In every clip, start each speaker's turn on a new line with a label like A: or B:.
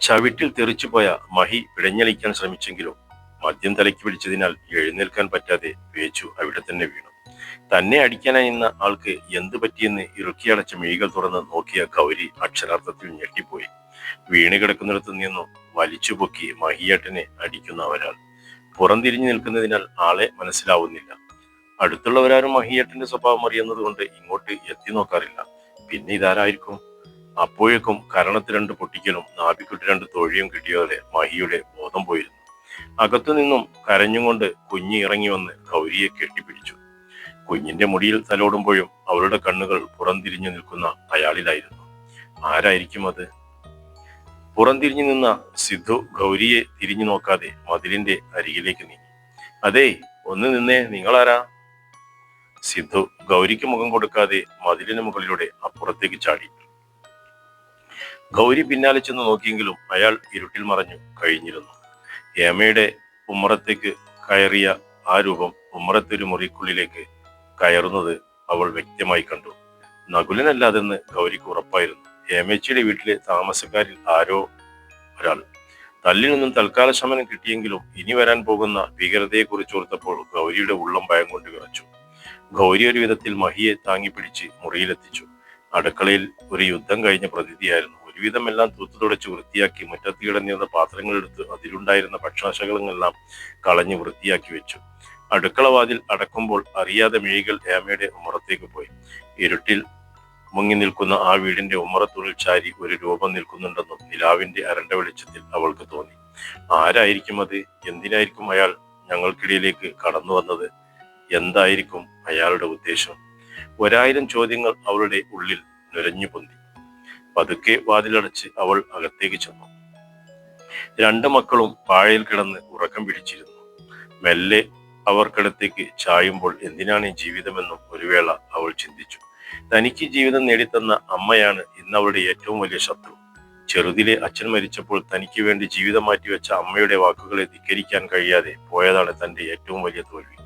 A: ചവിട്ടിൽ തെറിച്ചുപോയ മഹി പിടഞ്ഞളിക്കാൻ ശ്രമിച്ചെങ്കിലും മദ്യം തലയ്ക്ക് പിടിച്ചതിനാൽ എഴുന്നേൽക്കാൻ പറ്റാതെ വേച്ചു അവിടെ തന്നെ വീണു. തന്നെ അടിക്കാനായി നിന്ന ആൾക്ക് എന്ത് പറ്റിയെന്ന് ഇറുക്കിയടച്ച മെഴികൾ തുറന്ന് നോക്കിയ കൗരി അക്ഷരാർത്ഥത്തിൽ ഞെട്ടിപ്പോയി. വീണ് കിടക്കുന്നിടത്ത് നിന്നും വലിച്ചു പൊക്കി മഹിയേട്ടനെ അടിക്കുന്ന ഒരാൾ. പുറംതിരിഞ്ഞു നിൽക്കുന്നതിനാൽ ആളെ മനസ്സിലാവുന്നില്ല. അടുത്തുള്ളവരാരും മഹിയേട്ടന്റെ സ്വഭാവം അറിയുന്നത് കൊണ്ട് ഇങ്ങോട്ട് എത്തി നോക്കാറില്ല. പിന്നെ ഇതാരായിരിക്കും? അപ്പോഴേക്കും കരണത്ത് രണ്ട് പൊട്ടിക്കലും നാഭിക്കുട്ടി രണ്ട് തൊഴിയും കിട്ടിയതോടെ മഹിയുടെ ബോധം പോയിരുന്നു. അകത്തു നിന്നും കരഞ്ഞുകൊണ്ട് കുഞ്ഞി ഇറങ്ങി വന്ന് ഗൗരിയെ കെട്ടിപ്പിടിച്ചു. കുഞ്ഞിന്റെ മുടിയിൽ തലോടുമ്പോഴും അവളുടെ കണ്ണുകൾ പുറംതിരിഞ്ഞു നിൽക്കുന്ന അയാളിലായിരുന്നു. ആരായിരിക്കും അത്? പുറംതിരിഞ്ഞു നിന്ന സിദ്ധു ഗൗരിയെ തിരിഞ്ഞു നോക്കാതെ മതിലിന്റെ അരികിലേക്ക് നീങ്ങി. അതേ ഒന്ന് നിന്നേ നിങ്ങളാരാ? സിദ്ധു ഗൗരിക്ക് മുഖം കൊടുക്കാതെ മതിലിന് മുകളിലൂടെ അപ്പുറത്തേക്ക് ചാടി. ഗൗരി പിന്നാലെ ചെന്ന് നോക്കിയെങ്കിലും അയാൾ ഇരുട്ടിൽ മറഞ്ഞു കഴിഞ്ഞിരുന്നു. ഹേമയുടെ ഉമ്മറത്തേക്ക് കയറിയ ആ രൂപം ഉമ്മറത്തൊരു മുറിക്കുള്ളിലേക്ക് കയറുന്നത് അവൾ വ്യക്തമായി കണ്ടു. നകുലനല്ലാതെന്ന് ഗൗരിക്ക് ഉറപ്പായിരുന്നു. ഹേമേച്ചിയുടെ വീട്ടിലെ താമസക്കാരിൽ ആരോ ഒരാൾ. തല്ലിൽ നിന്നും തൽക്കാല ശമനം കിട്ടിയെങ്കിലും ഇനി വരാൻ പോകുന്ന ഭീകരതയെക്കുറിച്ച് ഓർത്തപ്പോൾ ഗൗരിയുടെ ഉള്ളം ഭയം കൊണ്ട് വിറച്ചു. ഗൗരി ഒരു വിധത്തിൽ മഹിയെ താങ്ങി താങ്ങിപ്പിടിച്ച് മുറിയിലെത്തിച്ചു. അടുക്കളയിൽ ഒരു യുദ്ധം കഴിഞ്ഞ പ്രതീതിയായിരുന്നു ഒരുവിധം എല്ലാം തൂത്തു തുടച്ച് വൃത്തിയാക്കി മുറ്റത്ത് കിടന്നിരുന്ന പാത്രങ്ങളെടുത്ത് അതിലുണ്ടായിരുന്ന ഭക്ഷണശകലങ്ങളെല്ലാം കളഞ്ഞ് വൃത്തിയാക്കി വെച്ചു. അടുക്കള വാതിൽ അടക്കുമ്പോൾ അറിയാതെ മിഴികൾ ഏമയുടെ ഉമ്മറത്തേക്ക് പോയി. ഇരുട്ടിൽ മുങ്ങി നിൽക്കുന്ന ആ വീടിന്റെ ഉമ്മറത്തുള്ളിൽ ചാരി ഒരു രൂപം നിൽക്കുന്നുണ്ടെന്നും നിലാവിന്റെ അരണ്ട വെളിച്ചത്തിൽ അവൾക്ക് തോന്നി. ആരായിരിക്കും അത്? എന്തിനായിരിക്കും അയാൾ ഞങ്ങൾക്കിടയിലേക്ക് കടന്നു വന്നത്? എന്തായിരിക്കും അയാളുടെ ഉദ്ദേശം? ഒരായിരം ചോദ്യങ്ങൾ അവളുടെ ഉള്ളിൽ നുരഞ്ഞു പൊന്തി. പതുക്കെ വാതിലടച്ച് അവൾ അകത്തേക്ക് ചെന്നു. രണ്ട് മക്കളും പാഴയിൽ കിടന്ന് ഉറക്കം പിടിച്ചിരുന്നു. മെല്ലെ അവർക്കടുത്തേക്ക് ചായുമ്പോൾ എന്തിനാണ് ഈ ജീവിതമെന്നും ഒരു വേള അവൾ ചിന്തിച്ചു. തനിക്ക് ജീവിതം നേടിത്തന്ന അമ്മയാണ് ഇന്ന് അവളുടെ ഏറ്റവും വലിയ ശത്രു. ചെറുതിലെ അച്ഛൻ മരിച്ചപ്പോൾ തനിക്ക് വേണ്ടി ജീവിതം മാറ്റിവെച്ച അമ്മയുടെ വാക്കുകളെ ധിക്കരിക്കാൻ കഴിയാതെ പോയതാണ് തന്റെ ഏറ്റവും വലിയ തോൽവി.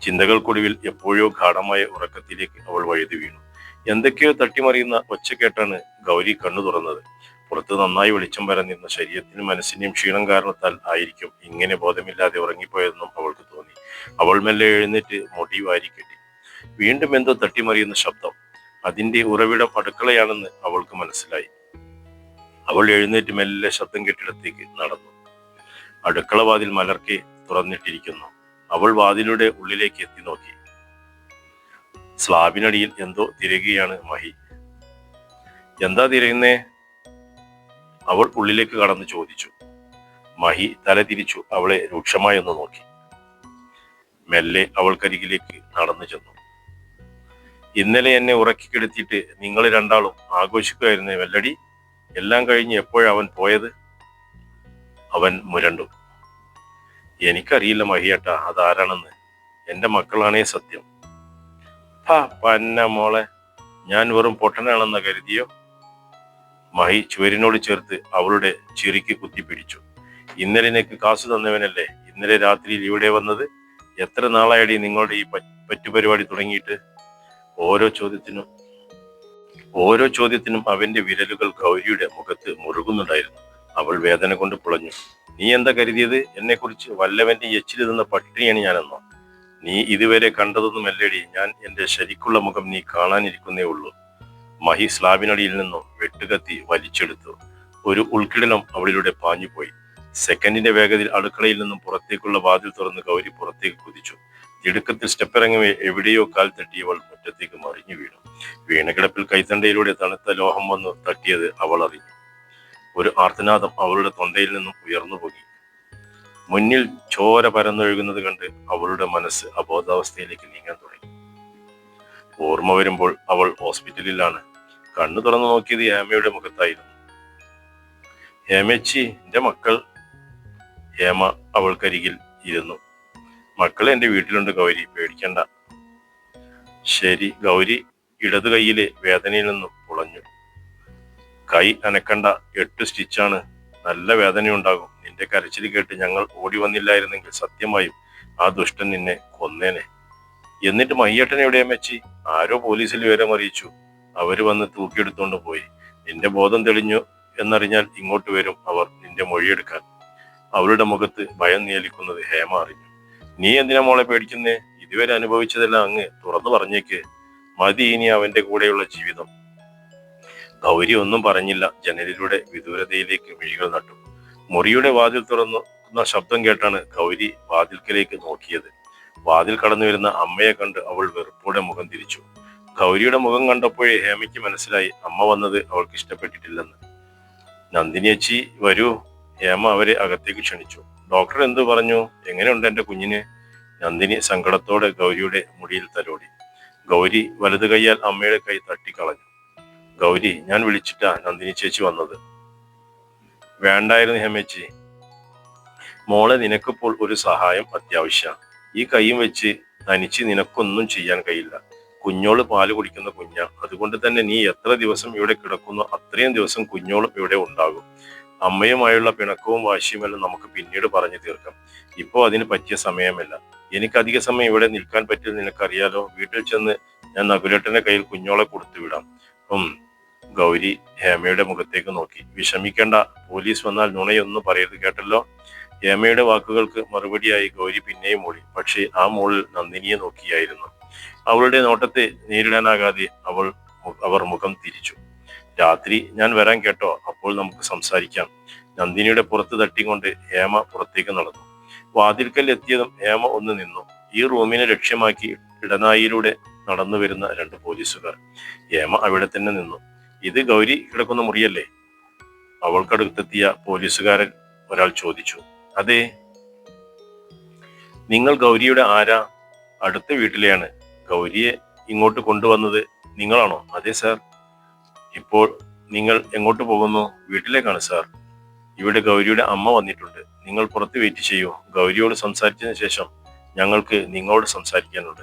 A: ചിന്തകൾക്കൊടുവിൽ എപ്പോഴോ ഗാഠമായ ഉറക്കത്തിലേക്ക് അവൾ വഴുതി വീണു. എന്തൊക്കെയോ തട്ടിമറിയുന്ന ഒച്ച കേട്ടാണ് ഗൗരി കണ്ണു തുറന്നത്. പുറത്ത് നന്നായി വെളിച്ചം പരന്നിരുന്ന ശരീരത്തിനും മനസ്സിന്റെയും ക്ഷീണം കാരണത്താൽ ആയിരിക്കും ഇങ്ങനെ ബോധമില്ലാതെ ഉറങ്ങിപ്പോയതെന്നും അവൾക്ക് തോന്നി. അവൾ മെല്ലെ എഴുന്നേറ്റ് മുടി വാരിക്കെട്ടി വീണ്ടും എന്തോ തട്ടിമറിയുന്ന ശബ്ദം. അതിന്റെ ഉറവിടം അടുക്കളയാണെന്ന് അവൾക്ക് മനസ്സിലായി. അവൾ എഴുന്നേറ്റ് മെല്ലെ ശബ്ദം കെട്ടിടത്തേക്ക് നടന്നു. അടുക്കള വാതിൽ മലർക്കെ തുറന്നിട്ടിരിക്കുന്നു. അവൾ വാതിലൂടെ ഉള്ളിലേക്ക് എത്തി നോക്കി. സ്ലാബിനടിയിൽ എന്തോ തിരയുകയാണ് മഹി. എന്താ തിരയുന്നേ? അവൾ ഉള്ളിലേക്ക് കടന്ന് ചോദിച്ചു. മഹി തല തിരിച്ചു അവളെ രൂക്ഷമായി ഒന്ന് നോക്കി. മെല്ലെ അവൾക്കരികിലേക്ക് നടന്നു ചെന്നു. ഇന്നലെ എന്നെ ഉറക്കി കിടത്തിയിട്ട് നിങ്ങൾ രണ്ടാളും ആഘോഷിക്കുമായിരുന്നേ വെല്ലടി എല്ലാം കഴിഞ്ഞ് എപ്പോഴവൻ പോയത്? അവൻ മുരണ്ടു. എനിക്കറിയില്ല മഹിയേട്ട അതാരാണെന്ന്. എന്റെ മക്കളാണേ സത്യം. പന്ന മോളെ. ഞാൻ വെറും പൊട്ടനാണെന്ന് കരുതിയോ? മഹി ചുവരിനോട് ചേർത്ത് അവളുടെ ചിരിക്ക് കുത്തിപ്പിടിച്ചു ഇന്നലെ നിനക്ക് കാശ് തന്നവനല്ലേ? ഇന്നലെ രാത്രിയിൽ ഇവിടെ വന്നത്? എത്ര നാളായടി നിങ്ങളുടെ ഈ പറ്റുപരിപാടി തുടങ്ങിയിട്ട്? ഓരോ ചോദ്യത്തിനും ഓരോ ചോദ്യത്തിനും അവന്റെ വിരലുകൾ ഗൗരിയുടെ മുഖത്ത് മുറുകുന്നുണ്ടായിരുന്നു. അവൾ വേദന കൊണ്ട് പുളഞ്ഞു. നീ എന്താ കരുതിയത്? എന്നെ കുറിച്ച് വല്ലവന്റെ എച്ചിൽ പട്ടിണിയാണ് ഞാനെന്നോ? നീ ഇതുവരെ കണ്ടതൊന്നും അല്ലടി. ഞാൻ എന്റെ ശരിക്കുള്ള മുഖം നീ കാണാനിരിക്കുന്നേ ഉള്ളൂ. മഹി സ്ലാബിനടിയിൽ നിന്നും വെട്ടുകത്തി വലിച്ചെടുത്തു. ഒരു ഉൾക്കിടലം അവളിലൂടെ പാഞ്ഞുപോയി. സെക്കൻഡിന്റെ വേഗതയിൽ അടുക്കളയിൽ നിന്നും പുറത്തേക്കുള്ള വാതിൽ തുറന്ന് ഗൗരി പുറത്തേക്ക് കുതിച്ചു. തിടുക്കത്തിൽ സ്റ്റെപ്പ് ഇറങ്ങവേ എവിടെയോ കാൽ തട്ടിയവൾ മുറ്റത്തേക്ക് മറിഞ്ഞു വീണു. വീണകിടപ്പിൽ കൈത്തണ്ടയിലൂടെ തണുത്ത ലോഹം വന്ന് തട്ടിയത് അവൾ അറിഞ്ഞു. ഒരു ആർത്തനാദം അവളുടെ തൊണ്ടയിൽ നിന്നും ഉയർന്നു പോയി മുന്നിൽ ചോര പരന്നൊഴുകുന്നത് കണ്ട് അവളുടെ മനസ്സ് അബോധാവസ്ഥയിലേക്ക് നീങ്ങാൻ തുടങ്ങി. ഓർമ്മ വരുമ്പോൾ അവൾ ഹോസ്പിറ്റലിലാണ്. കണ്ണു തുറന്നു നോക്കിയത് ഹേമയുടെ മുഖത്തായിരുന്നു. ഹേമച്ചി എന്റെ മക്കൾ. ഹേമ അവൾക്കരികിൽ ഇരുന്നു. മക്കൾ എന്റെ വീട്ടിലുണ്ട് ഗൗരി പേടിക്കണ്ട. ശരി ഗൗരി ഇടതു കൈയിലെ വേദനയിൽ നിന്നും പുളഞ്ഞു. കൈ അനക്കണ്ട എട്ട് സ്റ്റിച്ചാണ്. നല്ല വേദനയുണ്ടാകും. നിന്റെ കരച്ചിൽ കേട്ട് ഞങ്ങൾ ഓടി വന്നില്ലായിരുന്നെങ്കിൽ സത്യമായും ആ ദുഷ്ടൻ നിന്നെ കൊന്നേനെ. എന്നിട്ട് മയ്യട്ടൻ എവിടെ മെച്ചി ആരോ പോലീസിൽ വിവരം അറിയിച്ചു. അവർ വന്ന് തൂക്കിയെടുത്തോണ്ട് പോയി. നിന്റെ ബോധം തെളിഞ്ഞു എന്നറിഞ്ഞാൽ ഇങ്ങോട്ട് വരും അവർ നിന്റെ മൊഴിയെടുക്കാൻ. അവരുടെ മുഖത്ത് ഭയം നിയലിക്കുന്നത് ഹേമ അറിഞ്ഞു. നീ എന്തിനാ മോളെ പേടിക്കുന്നേ? ഇതുവരെ അനുഭവിച്ചതെല്ലാം അങ്ങ് തുറന്നു പറഞ്ഞേക്ക്. മതി ഇനി അവന്റെ കൂടെയുള്ള ജീവിതം. ഗൗരി ഒന്നും പറഞ്ഞില്ല. ജനലിലൂടെ വിദൂരതയിലേക്ക് മിഴികൾ നട്ടു. മുറിയുടെ വാതിൽ തുറന്ന ശബ്ദം കേട്ടാണ് ഗൗരി വാതിൽക്കലേക്ക് നോക്കിയത്. വാതിൽ കടന്നു വരുന്ന അമ്മയെ കണ്ട് അവൾ വെറുപ്പോടെ മുഖം തിരിച്ചു. ഗൗരിയുടെ മുഖം കണ്ടപ്പോഴേ ഹേമയ്ക്ക് മനസ്സിലായി അമ്മ വന്നത് അവൾക്ക് ഇഷ്ടപ്പെട്ടിട്ടില്ലെന്ന്. നന്ദിനിയച്ചി വരൂ. ഹേമ അവരെ അകത്തേക്ക് ക്ഷണിച്ചു. ഡോക്ടർ എന്തു പറഞ്ഞു? എങ്ങനെയുണ്ട് എന്റെ കുഞ്ഞിന്? നന്ദിനി സങ്കടത്തോടെ ഗൗരിയുടെ മുടിയിൽ തലോടി. ഗൗരി വലതു കൈയാൽ അമ്മയുടെ കൈ തട്ടിക്കളഞ്ഞു. ഗൗരി ഞാൻ വിളിച്ചിട്ടാ നന്ദിനി ചേച്ചി വന്നത്. വേണ്ടായിരുന്നു ഹെമ്മച്ചി മോളെ നിനക്കിപ്പോൾ ഒരു സഹായം അത്യാവശ്യ ഈ കൈയും വെച്ച് തനിച്ച് നിനക്കൊന്നും ചെയ്യാൻ കഴിയില്ല. കുഞ്ഞോൾ പാൽ കുടിക്കുന്ന കുഞ്ഞ. അതുകൊണ്ട് തന്നെ നീ എത്ര ദിവസം ഇവിടെ കിടക്കുന്നു അത്രയും ദിവസം കുഞ്ഞോളും ഇവിടെ ഉണ്ടാകും. അമ്മയുമായുള്ള പിണക്കവും വാശിയുമെല്ലാം നമുക്ക് പിന്നീട് പറഞ്ഞു തീർക്കാം. ഇപ്പോൾ അതിന് പറ്റിയ സമയമല്ല. എനിക്ക് അധിക സമയം ഇവിടെ നിൽക്കാൻ പറ്റില്ല നിനക്കറിയാലോ? വീട്ടിൽ ചെന്ന് ഞാൻ നകുലേട്ടന്റെ കയ്യിൽ കുഞ്ഞോളെ കൊടുത്തു വിടാം ഉം. ഗൗരി ഹേമയുടെ മുഖത്തേക്ക് നോക്കി. വിഷമിക്കേണ്ട പോലീസ് വന്നാൽ നുണയൊന്നും പറയരുത് കേട്ടല്ലോ? ഹേമയുടെ വാക്കുകൾക്ക് മറുപടിയായി ഗൗരി പിന്നെയും മൂളി പക്ഷേ ആ മോളിൽ നന്ദിനിയെ നോക്കിയായിരുന്നു. അവളുടെ നോട്ടത്തെ നേരിടാനാകാതെ അവൾ അവർ മുഖം തിരിച്ചു. രാത്രി ഞാൻ വരാൻ കേട്ടോ അപ്പോൾ നമുക്ക് സംസാരിക്കാം. നന്ദിനിയുടെ പുറത്ത് തട്ടിക്കൊണ്ട് ഹേമ പുറത്തേക്ക് നടന്നു. വാതിൽക്കൽ എത്തിയതും ഹേമ ഒന്ന് നിന്നു. ഈ റൂമിനെ ലക്ഷ്യമാക്കി ഇടനായിലൂടെ നടന്നു വരുന്ന രണ്ട് പോലീസുകാർ. ഹേമ അവിടെ തന്നെ നിന്നു. ഇത് ഗൗരി കിടക്കുന്ന മുറിയല്ലേ? അവൾക്കടുത്തെത്തിയ പോലീസുകാരൻ ഒരാൾ ചോദിച്ചു അതെ നിങ്ങൾ ഗൗരിയുടെ ആരാ? അടുത്ത വീട്ടിലെയാണ്. ഗൗരിയെ ഇങ്ങോട്ട് കൊണ്ടുവന്നത് നിങ്ങളാണോ? അതെ സാർ. ഇപ്പോൾ നിങ്ങൾ എങ്ങോട്ട് പോകുന്നു? വീട്ടിലേക്കാണ് സാർ. ഇവിടെ ഗൗരിയുടെ അമ്മ വന്നിട്ടുണ്ട്. നിങ്ങൾ പുറത്ത് വെയിറ്റ് ചെയ്യൂ. ഗൗരിയോട് സംസാരിച്ചതിന് ശേഷം ഞങ്ങൾക്ക് നിങ്ങളോട് സംസാരിക്കാനുണ്ട്.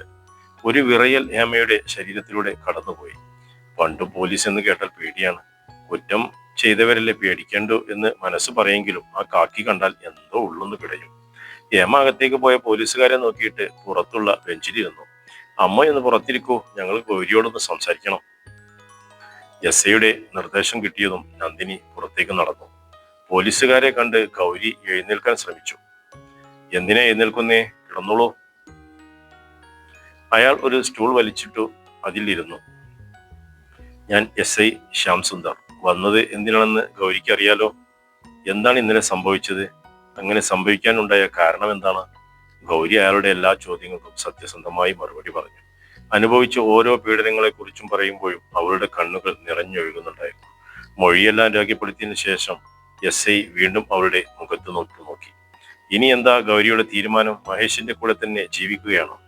A: ഒരു വിറയൽ ഹേമയുടെ ശരീരത്തിലൂടെ കടന്നുപോയി. പണ്ടും പോലീസ് എന്ന് കേട്ടാൽ പേടിയാണ്. കുറ്റം ചെയ്തവരല്ലേ പേടിക്കണ്ടു എന്ന് മനസ്സ് പറയെങ്കിലും ആ കാക്കി കണ്ടാൽ എന്തോ ഉള്ളെന്ന് പിടയും. ഏമ അകത്തേക്ക് പോയ പോലീസുകാരെ നോക്കിയിട്ട് പുറത്തുള്ള ബെഞ്ചിലിരുന്നു അമ്മ എന്ന് പുറത്തിരിക്കൂ ഞങ്ങൾ ഗൗരിയോടൊന്ന് സംസാരിക്കണം. എസ് ഐയുടെ നിർദ്ദേശം കിട്ടിയതും നന്ദിനി പുറത്തേക്ക് നടന്നു. പോലീസുകാരെ കണ്ട് ഗൗരി എഴുന്നേൽക്കാൻ ശ്രമിച്ചു. എന്തിനാ എഴുന്നേൽക്കുന്നേ? കിടന്നോളൂ. അയാൾ ഒരു സ്റ്റൂൾ വലിച്ചിട്ടു അതിലിരുന്നു. ഞാൻ എസ് ഐ ശ്യാം സുന്ദർ. വന്നത് എന്തിനാണെന്ന് ഗൗരിക്ക് അറിയാലോ? എന്താണ് ഇന്നലെ സംഭവിച്ചത്? അങ്ങനെ സംഭവിക്കാനുണ്ടായ കാരണം എന്താണ്? ഗൗരി അയാളുടെ എല്ലാ ചോദ്യങ്ങൾക്കും സത്യസന്ധമായി മറുപടി പറഞ്ഞു. അനുഭവിച്ച ഓരോ പീഡനങ്ങളെ കുറിച്ചും പറയുമ്പോഴും അവളുടെ കണ്ണുകൾ നിറഞ്ഞൊഴുകുന്നുണ്ടായിരുന്നു. മൊഴിയെല്ലാം രേഖപ്പെടുത്തിയതിന് ശേഷം എസ് ഐ വീണ്ടും അവളുടെ മുഖത്ത് നോക്കി നോക്കി. ഇനി എന്താ ഗൗരിയുടെ തീരുമാനം? മഹേഷിന്റെ കൂടെ തന്നെ ജീവിക്കുകയാണോ?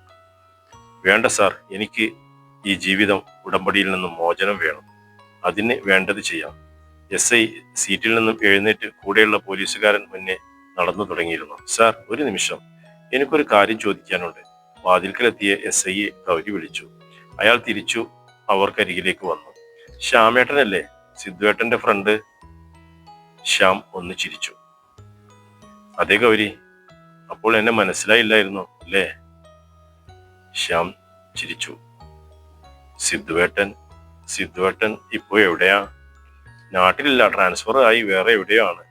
A: വേണ്ട സാർ എനിക്ക് ഈ ജീവിതം ഉടമ്പടിയിൽ നിന്നും മോചനം വേണം. അതിന് വേണ്ടത് ചെയ്യാം. എസ് ഐ സീറ്റിൽ നിന്നും എഴുന്നേറ്റ് കൂടെയുള്ള പോലീസുകാരൻ മുന്നേ നടന്നു തുടങ്ങിയിരുന്നു. സാർ ഒരു നിമിഷം. എനിക്കൊരു കാര്യം ചോദിക്കാനുണ്ട്. വാതിൽക്കലെത്തിയ എസ് ഐയെ ഗൗരി വിളിച്ചു. അയാൾ തിരിച്ചു അവർക്കരികിലേക്ക് വന്നു. ശ്യാമേട്ടനല്ലേ? സിദ്ധുവേട്ടന്റെ ഫ്രണ്ട്. ശ്യാം ഒന്ന് ചിരിച്ചു. അതെ ഗൗരി. അപ്പോൾ എന്നെ മനസ്സിലായില്ലായിരുന്നു അല്ലേ? ശ്യാം ചിരിച്ചു. സിദ്ധുവേട്ടൻ. സിദ്ധുവേട്ടൻ ഇപ്പോ എവിടെയാ? നാട്ടിലില്ല. ട്രാൻസ്ഫർ ആയി. വേറെ എവിടെയാണ്?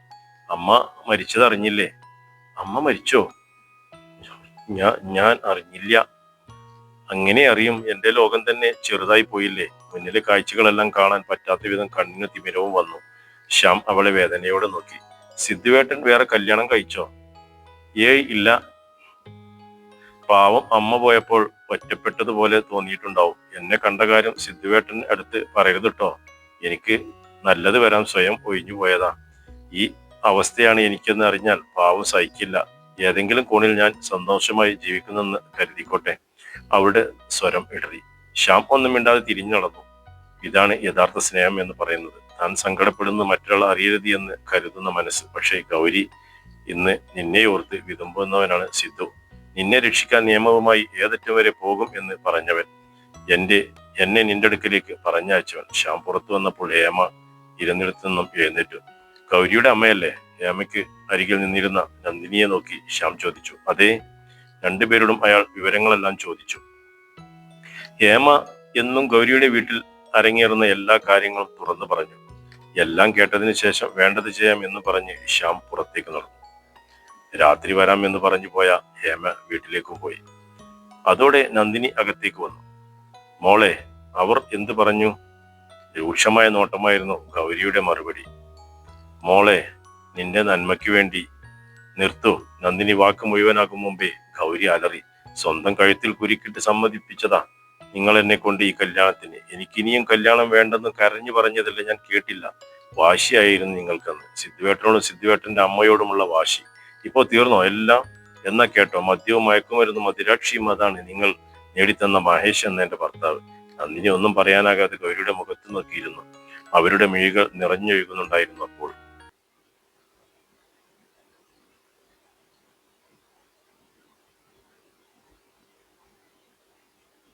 A: അമ്മ മരിച്ചത് അറിഞ്ഞില്ലേ അമ്മ മരിച്ചോ? ഞാൻ ഞാൻ അറിഞ്ഞില്ല. അങ്ങനെ അറിയും. എന്റെ ലോകം തന്നെ ചെറുതായി പോയില്ലേ? മുന്നിലെ കാഴ്ചകളെല്ലാം കാണാൻ പറ്റാത്ത വിധം കണ്ണിന് തിമിരവും വന്നു. ശ്യാം അവളെ വേദനയോടെ നോക്കി. സിദ്ധുവേട്ടൻ വേറെ കല്യാണം കഴിച്ചോ? ഏയ് ഇല്ല. പാവം അമ്മ പോയപ്പോൾ ഒറ്റപ്പെട്ടതുപോലെ തോന്നിയിട്ടുണ്ടാവും. എന്നെ കണ്ട കാര്യം സിദ്ധുവേട്ടൻ അടുത്ത് പറയരുത് കേട്ടോ എനിക്ക് നല്ലത് വരാൻ സ്വയം ഒഴിഞ്ഞു പോയതാ. ഈ അവസ്ഥയാണ് എനിക്കെന്ന് അറിഞ്ഞാൽ പാവം സഹിക്കില്ല. ഏതെങ്കിലും കോണിൽ ഞാൻ സന്തോഷമായി ജീവിക്കുന്നെന്ന് കരുതിക്കോട്ടെ. അവളുടെ സ്വരം ഇടറി. ശ്യാം ഒന്നും മിണ്ടാതെ തിരിഞ്ഞു നടന്നു. ഇതാണ് യഥാർത്ഥ സ്നേഹം എന്ന് പറയുന്നത്. താൻ സങ്കടപ്പെടുന്ന മറ്റൊരാൾ അറിയരുത് എന്ന് കരുതുന്ന മനസ്സ്. പക്ഷേ ഗൗരി ഇന്ന് നിന്നെ ഓർത്ത് വിതുമ്പുന്നവനാണ് സിദ്ധു. നിന്നെ രക്ഷിക്കാൻ നിയമവുമായി ഏതറ്റം വരെ പോകും എന്ന് പറഞ്ഞവൻ എന്റെ എന്നെ നിന്റെ അടുക്കലേക്ക് പറഞ്ഞയച്ചവൻ. ശ്യാം പുറത്തു വന്നപ്പോൾ ഹേമ ഇരുന്നിടത്തു നിന്നും എഴുന്നേറ്റു. ഗൗരിയുടെ അമ്മയല്ലേ? ഹേമയ്ക്ക് അരികിൽ നിന്നിരുന്ന നന്ദിനിയെ നോക്കി ശ്യാം ചോദിച്ചു. അതേ രണ്ടുപേരോടും അയാൾ വിവരങ്ങളെല്ലാം ചോദിച്ചു. ഹേമ എന്നും ഗൗരിയുടെ വീട്ടിൽ അരങ്ങേറുന്ന എല്ലാ കാര്യങ്ങളും തുറന്നു പറഞ്ഞു. എല്ലാം കേട്ടതിന് ശേഷം വേണ്ടത് ചെയ്യാം എന്ന് പറഞ്ഞ് ശ്യാം പുറത്തേക്ക് നടന്നു. രാത്രി വരാം എന്ന് പറഞ്ഞു പോയ ഹേമ വീട്ടിലേക്കും പോയി. അതോടെ നന്ദിനി അകത്തേക്ക് വന്നു. മോളെ അവർ എന്തു പറഞ്ഞു? രൂക്ഷമായ നോട്ടമായിരുന്നു ഗൗരിയുടെ മറുപടി. മോളെ നിന്റെ നന്മയ്ക്ക് വേണ്ടി നിർത്തു. നന്ദിനി വാക്ക് മുഴുവനാകും മുമ്പേ ഗൗരി അലറി സ്വന്തം കഴുത്തിൽ കുരുക്കിട്ട് സമ്മതിപ്പിച്ചതാ. നിങ്ങൾ എന്നെ കൊണ്ട് ഈ കല്യാണത്തിന് എനിക്കിനിയും കല്യാണം വേണ്ടെന്ന് കരഞ്ഞു പറഞ്ഞതല്ല ഞാൻ കേട്ടില്ല. വാശിയായിരുന്നു നിങ്ങൾക്കെന്ന്. സിദ്ധുവേട്ടനോടും സിദ്ധുവേട്ടന്റെ അമ്മയോടുമുള്ള വാശി. ഇപ്പോ തീർന്നോ? എല്ലാം എന്ന കേട്ടോ? മദ്യവും മയക്കുമരുന്ന് മതിരാക്ഷിയും അതാണ് നിങ്ങൾ നേടിത്തന്ന മഹേഷ് എന്ന എന്റെ ഭർത്താവ്. നന്ദിനി ഒന്നും പറയാനാകാതെ ഗൗരിയുടെ മുഖത്ത് നോക്കിയിരുന്നു. അവരുടെ മിഴികൾ നിറഞ്ഞൊഴുകുന്നുണ്ടായിരുന്നു